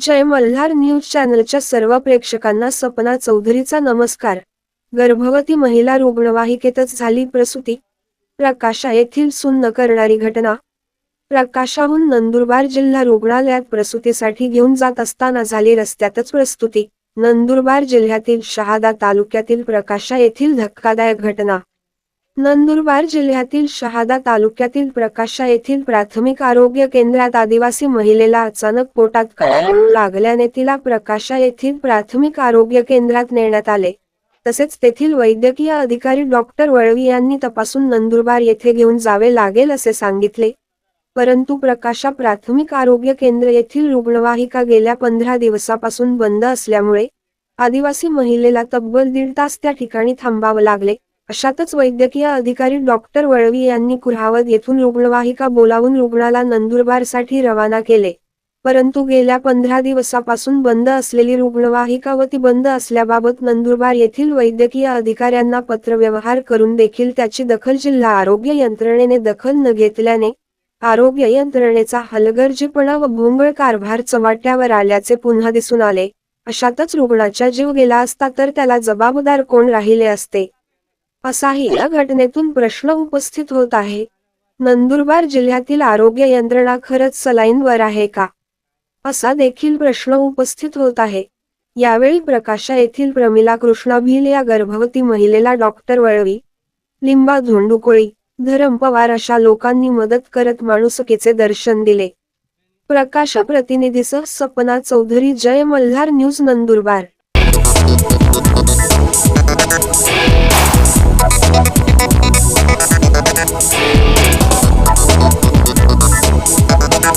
जय Malhar news चॅनलच्या सर्व प्रेक्षकांना सपना चौधरीचा नमस्कार. गर्भवती महिला रुग्णवाहिकेतच झाली प्रसूती. प्रकाशा येथील सुन्न करणारी घटना. प्रकाशाहून नंदुरबार जिल्हा रुग्णालयात प्रसूतीसाठी घेऊन जात असताना झाली रस्त्यातच प्रस्तुती. नंदुरबार जिल्ह्यातील शहादा तालुक्यातील प्रकाशा येथील धक्कादायक घटना. नंदुरबार जिल्ह्यातील शहादा तालुक्यातील प्रकाशा येथील प्राथमिक आरोग्य केंद्रात आदिवासी महिलेला अचानक पोटात कळ लागल्याने तिला प्रकाशा येथील प्राथमिक आरोग्य केंद्रात नेण्यात आले. तसेच तेथील वैद्यकीय अधिकारी डॉक्टर वळवी यांनी तपासून नंदुरबार येथे घेऊन जावे लागेल असे सांगितले. परंतु प्रकाशा प्राथमिक आरोग्य केंद्र येथील रुग्णवाहिका गेल्या पंधरा दिवसापासून बंद असल्यामुळे आदिवासी महिलेला तब्बल दीड तास त्या ठिकाणी थांबावं लागले. अशातच वैद्यकीय अधिकारी डॉक्टर वळवी यांनी कुरावत येथून रुग्णवाहिका बोलावून रुग्णाला नंदुरबारसाठी रवाना केले. परंतु गेल्या पंधरा दिवसापासून बंद असलेली रुग्णवाहिका व ती बंद असल्याबाबत नंदुरबार येथील वैद्यकीय अधिकाऱ्यांना पत्रव्यवहार करून देखील त्याची दखल जिल्हा आरोग्य यंत्रणेने दखल न घेतल्याने आरोग्य यंत्रणेचा हलगर्जीपणा व भोंगळ कारभार चव्हाट्यावर आल्याचे पुन्हा दिसून आले. अशातच रुग्णाचा जीव गेला असता तर त्याला जबाबदार कोण राहिले असते? असाही या घटनेतून प्रश्न उपस्थित होत आहे. नंदुरबार जिल्ह्यातील आरोग्य यंत्रणा खरंच सलाईनवर आहे का? असा देखील प्रश्न उपस्थित होत आहे. यावेळी प्रकाशा येथील प्रमिला कृष्णा भिल या गर्भवती महिलेला डॉक्टर वळवी लिंबा धोंडुकोळी धरम पवार अशा लोकांनी मदत करत माणुसकीचे दर्शन दिले. प्रकाशा प्रतिनिधीसह सपना चौधरी जय मल्हार न्यूज नंदुरबार. Bye.